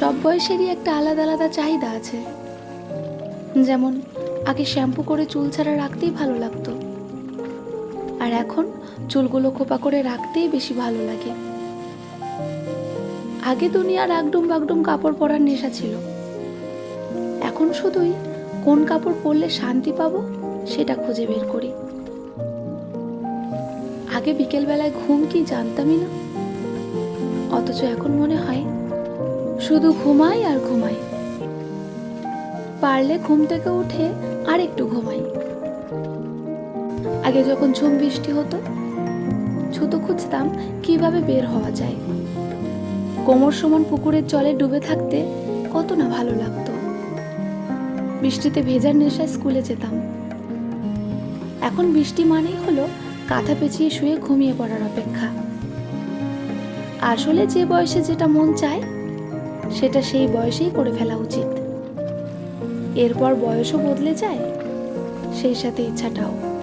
সব বয়সেরই একটা আলাদা আলাদা চাহিদা আছে। যেমন, আগে শ্যাম্পু করে চুল ছাড়া রাখতেই ভালো লাগতো। আর এখন, চুলগুলো খোপা করে রাখতেই বেশি ভালো লাগে। আগে দুনিয়ার আগডুম বাগডুম কাপড় পরার নেশা ছিল। এখন শুধুই, কোন কাপড় পরলে শান্তি পাবো, সেটা খুঁজে বের করি। আগে বিকেলবেলায় ঘুম কি জানতামই না। অথচ এখন মনে হয় শুধু ঘুমাই আর ঘুমাই। পারলে ঘুম থেকে উঠে আর একটু ঘুমাই। আগে যখন ঝুম বৃষ্টি হতো, ছুতো খুঁজতাম কীভাবে বের হওয়া যায়। কোমর সমান পুকুরের জলে ডুবে থাকতে কত না ভালো লাগতো। বৃষ্টিতে ভেজার নেশায় স্কুলে যেতাম। এখন বৃষ্টি মানেই হলো কাঁথা পেঁচিয়ে শুয়ে ঘুমিয়ে পড়ার অপেক্ষা। আসলে যে বয়সে যেটা মন চায় সেটা সেই বয়সেই করে ফেলা উচিত। এরপর বয়সও বদলে যায় সেই সাথে ইচ্ছাটাও।